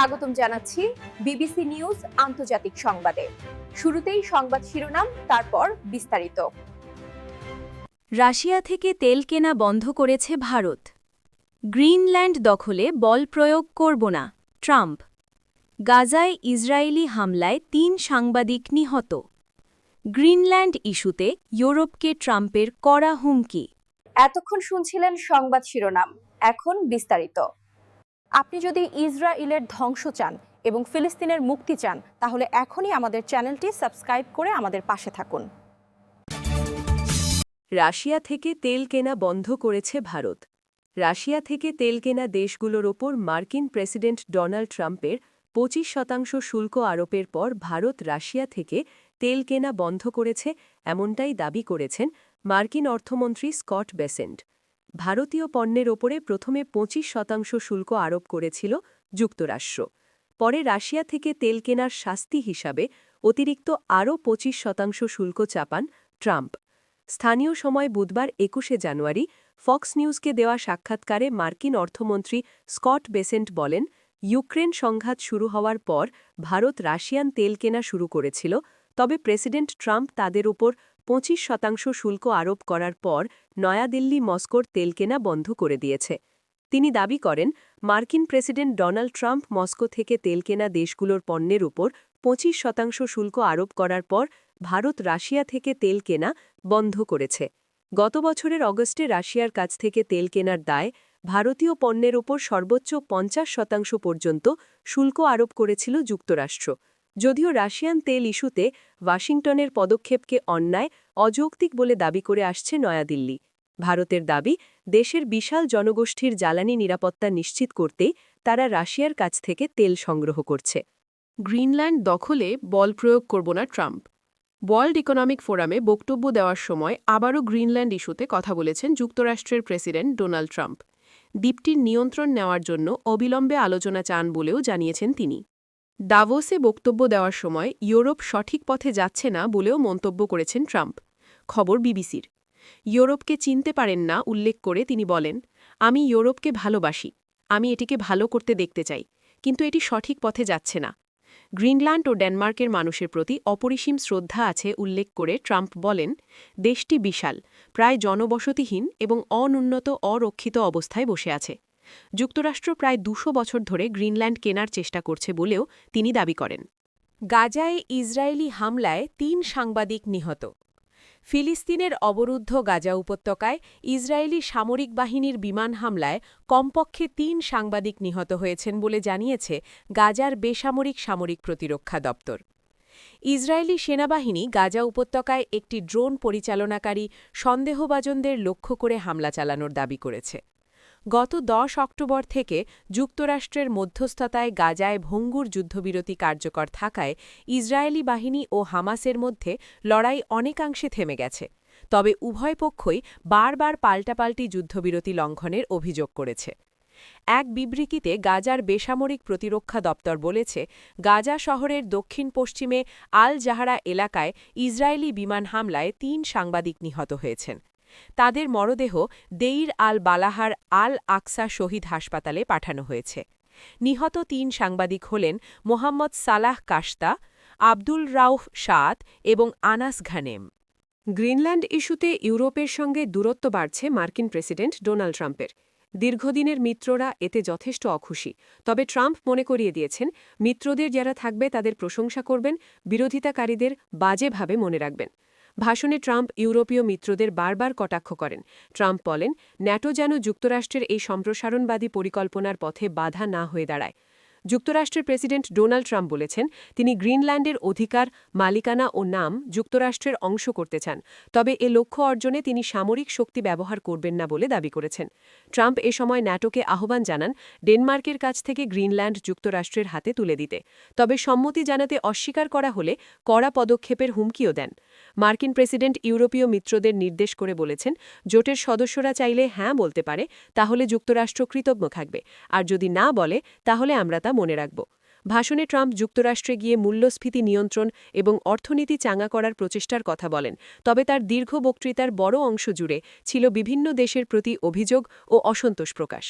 স্বাগতম জানাচ্ছি BBC news আন্তর্জাতিক সংবাদে। শুরুতেই সংবাদ শিরোনাম তারপর বিস্তারিত। রাশিয়া থেকে তেল কেনা বন্ধ করেছে ভারত। গ্রিনল্যান্ড দখলে বল প্রয়োগ করব না ট্রাম্প। গাজায় ইসরায়েলি হামলায় তিন সাংবাদিক নিহত। গ্রিনল্যান্ড ইস্যুতে ইউরোপকে ট্রাম্পের কড়া হুমকি। এতক্ষণ শুনছিলেন সংবাদ শিরোনাম এখন বিস্তারিত। আপনি যদি ইসরায়েলের ধ্বংস চান এবং ফিলিস্তিনের মুক্তি চান, তাহলে এখনই আমাদের চ্যানেলটি সাবস্ক্রাইব করে আমাদের পাশে থাকুন। রাশিয়া থেকে তেল কেনা বন্ধ করেছে ভারত। রাশিয়া থেকে তেল কেনা দেশগুলোর ওপর মার্কিন প্রেসিডেন্ট ডোনাল্ড ট্রাম্পের পঁচিশ শতাংশ শুল্ক আরোপের পর ভারত রাশিয়া থেকে তেল কেনা বন্ধ করেছে, এমনটাই দাবি করেছেন মার্কিন অর্থমন্ত্রী স্কট বেসেন্ট। ভারতীয় পণ্যের ওপরে প্রথমে পঁচিশ শতাংশ শুল্ক আরোপ করেছিল যুক্তরাষ্ট্র। পরে রাশিয়া থেকে তেল কেনার শাস্তি হিসাবে অতিরিক্ত আরও পঁচিশ শতাংশ শুল্ক চাপান ট্রাম্প। স্থানীয় সময় বুধবার একুশে জানুয়ারি ফক্স নিউজকে দেওয়া সাক্ষাৎকারে মার্কিন অর্থমন্ত্রী স্কট বেসেন্ট বলেন, ইউক্রেন সংঘাত শুরু হওয়ার পর ভারত রাশিয়ান তেল কেনা শুরু করেছিল, তবে প্রেসিডেন্ট ট্রাম্প তাদের উপর পঁচিশ শতাংশ শুল্ক আরোপ করার পর নয়াদিল্লি মস্কোর তেল কেনা বন্ধ করে দিয়েছে। তিনি দাবি করেন, মার্কিন প্রেসিডেন্ট ডোনাল্ড ট্রাম্প মস্কো থেকে তেল কেনা দেশগুলোর পণ্যের উপর পঁচিশ শতাংশ শুল্ক আরোপ করার পর ভারত রাশিয়া থেকে তেল কেনা বন্ধ করেছে। গত বছরের অগস্টে রাশিয়ার কাছ থেকে তেল কেনার দায় ভারতীয় পণ্যের ওপর সর্বোচ্চ পঞ্চাশ শতাংশ পর্যন্ত শুল্ক আরোপ করেছিল যুক্তরাষ্ট্র। যদিও রাশিয়ান তেল ইস্যুতে ওয়াশিংটনের পদক্ষেপকে অন্যায়, অযৌক্তিক বলে দাবি করে আসছে নয়াদিল্লি। ভারতের দাবি, দেশের বিশাল জনগোষ্ঠীর জ্বালানি নিরাপত্তা নিশ্চিত করতেই তারা রাশিয়ার কাছ থেকে তেল সংগ্রহ করছে। গ্রিনল্যান্ড দখলে বল প্রয়োগ করব না ট্রাম্প। ওয়ার্ল্ড ইকোনমিক ফোরামে বক্তব্য দেওয়ার সময় আবারও গ্রিনল্যান্ড ইস্যুতে কথা বলেছেন যুক্তরাষ্ট্রের প্রেসিডেন্ট ডোনাল্ড ট্রাম্প। দ্বীপটির নিয়ন্ত্রণ নেওয়ার জন্য অবিলম্বে আলোচনা চান বলেও জানিয়েছেন তিনি। দাভোসে বক্তব্য দেওয়ার সময় ইউরোপ সঠিক পথে যাচ্ছে না বলেও মন্তব্য করেছেন ট্রাম্প। খবর বিবিসির। ইউরোপকে চিনতে পারেন না উল্লেখ করে তিনি বলেন, আমি ইউরোপকে ভালোবাসি। আমি এটিকে ভালো করতে দেখতে চাই, কিন্তু এটি সঠিক পথে যাচ্ছে না। গ্রিনল্যান্ড ও ডেনমার্কের মানুষের প্রতি অপরিসীম শ্রদ্ধা আছে উল্লেখ করে ট্রাম্প বলেন, দেশটি বিশাল, প্রায় জনবসতিহীন এবং অনুন্নত অরক্ষিত অবস্থায় বসে আছে। যুক্তরাষ্ট্র প্রায় দুশো বছর ধরে গ্রিনল্যান্ড কেনার চেষ্টা করছে বলেও তিনি দাবি করেন। গাজায় ইসরায়েলি হামলায় তিন সাংবাদিক নিহত। ফিলিস্তিনের অবরুদ্ধ গাজা উপত্যকায় ইসরায়েলি সামরিক বাহিনীর বিমান হামলায় কমপক্ষে তিন সাংবাদিক নিহত হয়েছেন বলে জানিয়েছে গাজার বেসামরিক সামরিক প্রতিরক্ষা দপ্তর। ইসরায়েলি সেনাবাহিনী গাজা উপত্যকায় একটি ড্রোন পরিচালনাকারী সন্দেহভাজনদের লক্ষ্য করে হামলা চালানোর দাবি করেছে। গত দশ অক্টোবর থেকে যুক্তরাষ্ট্রের মধ্যস্থতায় গাজায় ভঙ্গুর যুদ্ধবিরতি কার্যকর থাকায় ইসরায়েলি বাহিনী ও হামাসের মধ্যে লড়াই অনেকাংশে থেমে গেছে। তবে উভয় পক্ষই বারবার পাল্টাপাল্টি যুদ্ধবিরতি লঙ্ঘনের অভিযোগ করেছে। এক বিবৃতিতে গাজার বেসামরিক প্রতিরক্ষা দপ্তর বলেছে, গাজা শহরের দক্ষিণ পশ্চিমে আল জাহারা এলাকায় ইসরায়েলি বিমান হামলায় তিন সাংবাদিক নিহত হয়েছেন। তাদের মরদেহ দেইর আল বালাহার আল আকসা শহীদ হাসপাতালে পাঠানো হয়েছে। নিহত তিন সাংবাদিক হলেন মোহাম্মদ সালাহ কাশতা, আব্দুল রাউফ সাদ এবং আনাস ঘানেম। গ্রিনল্যান্ড ইস্যুতে ইউরোপের সঙ্গে দূরত্ব বাড়ছে মার্কিন প্রেসিডেন্ট ডোনাল্ড ট্রাম্পের। দীর্ঘদিনের মিত্ররা এতে যথেষ্ট অখুশি, তবে ট্রাম্প মনে করিয়ে দিয়েছেন, মিত্রদের যারা থাকবে তাদের প্রশংসা করবেন, বিরোধিতাকারীদের বাজেভাবে মনে রাখবেন। ভাষণে ট্রাম্প ইউরোপীয় মিত্রদের বারবার কটাক্ষ করেন। ট্রাম্প বলেন, ন্যাটো যেন যুক্তরাষ্ট্রের এই সম্প্রসারণবাদী পরিকল্পনার পথে বাধা না হয়ে দাঁড়ায়। যুক্তরাষ্ট্রের প্রেসিডেন্ট ডোনাল্ড ট্রাম্প বলেছেন, তিনি গ্রিনল্যান্ডের অধিকার, মালিকানা ও নাম যুক্তরাষ্ট্রের অংশ করতে চান, তবে এ লক্ষ্য অর্জনে তিনি সামরিক শক্তি ব্যবহার করবেন না বলে দাবি করেছেন। ট্রাম্প এ সময় ন্যাটোকে আহ্বান জানান ডেনমার্কের কাছ থেকে গ্রিনল্যান্ড যুক্তরাষ্ট্রের হাতে তুলে দিতে, তবে সম্মতি জানাতে অস্বীকার করা হলে কড়া পদক্ষেপের হুমকিও দেন। মার্কিন প্রেসিডেন্ট ইউরোপীয় মিত্রদের নির্দেশ করে বলেছেন, জোটের সদস্যরা চাইলে হ্যাঁ বলতে পারে, তাহলে যুক্তরাষ্ট্র কৃতজ্ঞ থাকবে, আর যদি না বলে, তাহলে আমরা তা মনে রাখব। ভাষণে ট্রাম্প যুক্তরাষ্ট্রে গিয়ে মূল্যস্ফীতি নিয়ন্ত্রণ এবং অর্থনীতি চাঙা করার প্রচেষ্টার কথা বলেন। তবে তার দীর্ঘ বক্তৃতার বড় অংশ জুড়ে ছিল বিভিন্ন দেশের প্রতি অভিযোগ ও অসন্তোষ প্রকাশ।